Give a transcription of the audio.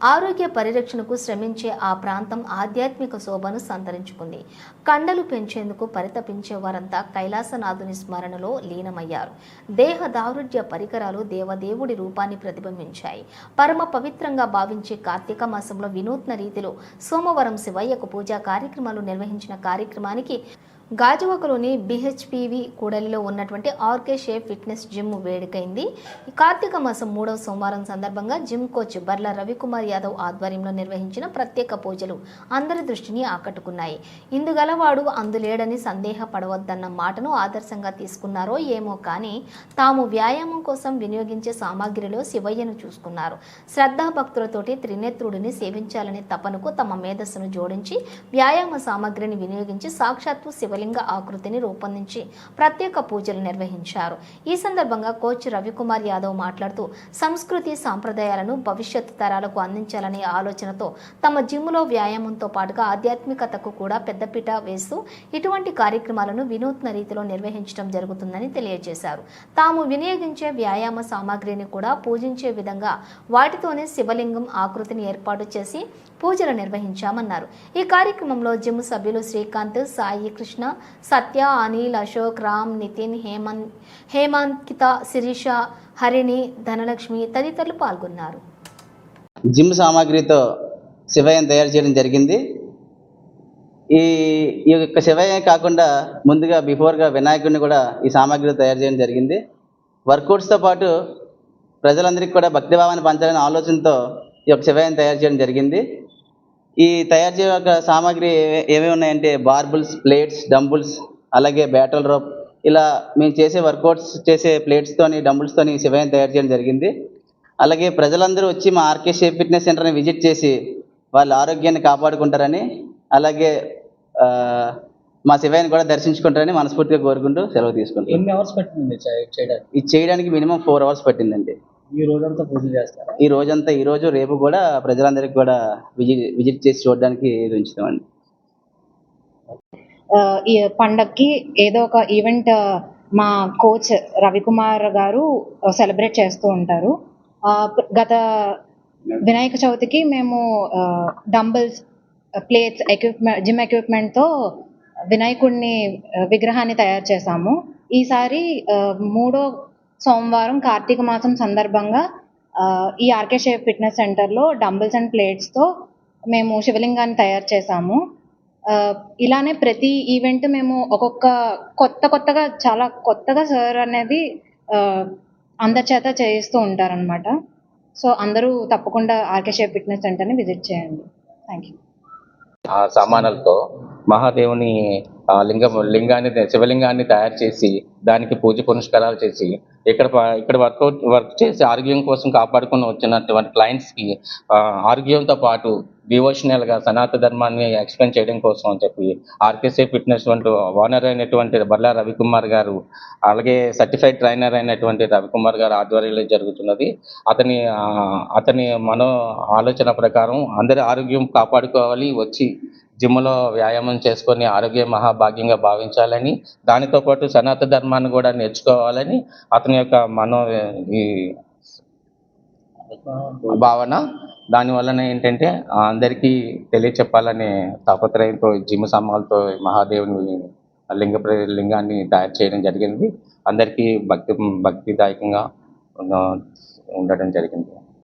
ఆరోగ్య పరిరక్షణకు శ్రమించే ఆ ప్రాంతం ఆధ్యాత్మిక శోభను సంతరించుకుంది. కండలు పెంచేందుకు పరితపించే వారంతా కైలాసనాథుని స్మరణలో లీనమయ్యారు. దేహ దారుఢ్య పరికరాలు దేవదేవుడి రూపాన్ని ప్రతిబింబించాయి. పరమ పవిత్రంగా భావించే కార్తీక మాసంలో వినూత్న రీతిలో సోమవారం శివయ్యకు పూజా కార్యక్రమాలు నిర్వహించిన కార్యక్రమానికి గాజువాకలోని బిహెచ్పివి కూడలిలో ఉన్నటువంటి ఆర్కే షేప్ ఫిట్నెస్ జిమ్ వేడుకైంది. కార్తీక మాసం మూడవ సోమవారం సందర్భంగా జిమ్ కోచ్ బర్ల రవికుమార్ యాదవ్ ఆధ్వర్యంలో నిర్వహించిన ప్రత్యేక పూజలు అందరి దృష్టిని ఆకట్టుకున్నాయి. ఇందుగలవాడు అందులేడని సందేహపడవద్దన్న మాటను ఆదర్శంగా తీసుకున్నారో ఏమో కానీ తాము వ్యాయామం కోసం వినియోగించే సామాగ్రిలో శివయ్యను చూసుకున్నారు. శ్రద్ధాభక్తులతోటి త్రినేత్రుడిని సేవించాలనే తపనకు తమ మేధస్సును జోడించి వ్యాయామ సామాగ్రిని వినియోగించి సాక్షాత్తు శివ శివలింగ ఆకృతిని రూపొందించి ప్రత్యేక పూజలు నిర్వహించారు. ఈ సందర్భంగా కోచ్ రవికుమార్ యాదవ్ మాట్లాడుతూ సంస్కృతి సాంప్రదాయాలను భవిష్యత్తు తరాలకు అందించాలనే ఆలోచనతో తమ జిమ్లో వ్యాయామంతో పాటుగా ఆధ్యాత్మికతకు కూడా పెద్దపీట వేస్తూ ఇటువంటి కార్యక్రమాలను వినూత్న రీతిలో నిర్వహించడం జరుగుతుందని తెలియజేశారు. తాము వినియోగించే వ్యాయామ సామాగ్రిని కూడా పూజించే విధంగా వాటితోనే శివలింగం ఆకృతిని ఏర్పాటు చేసి పూజలు నిర్వహించామన్నారు. ఈ కార్యక్రమంలో జిమ్ సభ్యులు శ్రీకాంత్ సాయి కృష్ణ సత్య అనిల్ అశోక్ రామ్ నితిన్ హేమంత్ హేమాంకిత శిరీష హరిణి ధనలక్ష్మి తదితరులు పాల్గొన్నారు. జిమ్ సామాగ్రితో శివయం తయారు చేయడం జరిగింది. ఈ ఈ యొక్క శివయ్యం కాకుండా ముందుగా బిఫోర్గా వినాయకుడిని కూడా ఈ సామాగ్రితో తయారు చేయడం జరిగింది. వర్కౌట్స్తో పాటు ప్రజలందరికీ కూడా భక్తిభావాన్ని పంచాలనే ఆలోచనతో ఈ యొక్క శివయం తయారు చేయడం జరిగింది. ఈ తయారు చేయ సామాగ్రి ఏమేమి ఉన్నాయంటే బార్బుల్స్ ప్లేట్స్ డంబుల్స్ అలాగే బ్యాటల్ రోప్ ఇలా మేము చేసే వర్కౌట్స్ చేసే ప్లేట్స్తోని డంబుల్స్తోని శివయ్యం తయారు చేయడం జరిగింది. అలాగే ప్రజలందరూ వచ్చి మా ఆర్కే షేప్ ఫిట్నెస్ సెంటర్ని విజిట్ చేసి వాళ్ళ ఆరోగ్యాన్ని కాపాడుకుంటారని అలాగే మా శివయ్యని కూడా దర్శించుకుంటారని మనస్ఫూర్తిగా కోరుకుంటూ సెలవు తీసుకుంటాం ఎన్ని అవర్స్ పట్టింది చే- చేయడానికి? ఇది చేయడానికి మినిమం ఫోర్ అవర్స్ పట్టిందండి. ఈ రోజంతా పూజ చేస్తారా? ఈ రోజంతా ఈ రోజు రేపు కూడా ప్రజలందరికీ కూడా విజిట్ విజిట్ చేసి చూడడానికి ఉంచుతామండి ఈ పండక్కి ఏదో ఒక ఈవెంట్ మా కోచ్ రవికుమార్ గారు సెలబ్రేట్ చేస్తూ ఉంటారు. గత వినాయక చవితికి మేము డంబుల్స్ ప్లేట్స్ ఎక్విప్మెంట్ జిమ్ ఎక్విప్మెంట్తో వినాయకుడిని విగ్రహాన్ని తయారు చేశాము. ఈసారి మూడో సోమవారం కార్తీక మాసం సందర్భంగా ఈ ఆర్కే షేప్ ఫిట్నెస్ సెంటర్లో డంబుల్స్ అండ్ ప్లేట్స్తో మేము శివలింగాన్ని తయారు చేశాము. ఇలానే ప్రతి ఈవెంట్ మేము ఒక్కొక్క కొత్త కొత్తగా చాలా కొత్తగా సార్ అనేది ఆ, అందరి చేత చేయిస్తూ ఉంటారనమాట సో అందరూ తప్పకుండా ఆర్కే షేప్ ఫిట్నెస్ సెంటర్ని విజిట్ చేయండి. థ్యాంక్ యూ సామానాలతో మహాదేవుని లింగం లింగాన్ని శివలింగాన్ని తయారు చేసి దానికి పూజ పునస్కారాలు చేసి ఇక్కడ ఇక్కడ వర్కౌట్ వర్క్ చేసి ఆరోగ్యం కోసం కాపాడుకుని వచ్చినటువంటి క్లయింట్స్కి ఆరోగ్యంతో పాటు డివోషనల్గా సనాతన ధర్మాన్ని ఎక్స్ప్లెయిన్ చేయడం కోసం అని చెప్పి ఆర్కేసీ ఫిట్నెస్ వంటి ఓనర్ అయినటువంటి బర్లా రవికుమార్ గారు అలాగే సర్టిఫైడ్ ట్రైనర్ అయినటువంటి రవికుమార్ గారు ఆధ్వర్యంలో జరుగుతున్నది. అతని అతని మనో ఆలోచన ప్రకారం అందరి ఆరోగ్యం కాపాడుకోవాలి వచ్చి జిమ్లో వ్యాయామం చేసుకొని ఆరోగ్య మహాభాగ్యంగా భావించాలని దానితో పాటు సనాతన ధర్మాన్ని కూడా నేర్చుకోవాలని అతని యొక్క మనో ఈ భావన. దానివలన ఏంటంటే అందరికీ తెలియచెప్పాలనే తాపత్రయంతో జిమ్ సమాలతో మహాదేవుని లింగ లింగాన్ని తయారు చేయడం జరిగింది. అందరికీ భక్తి భక్తిదాయకంగా ఉండడం జరిగింది.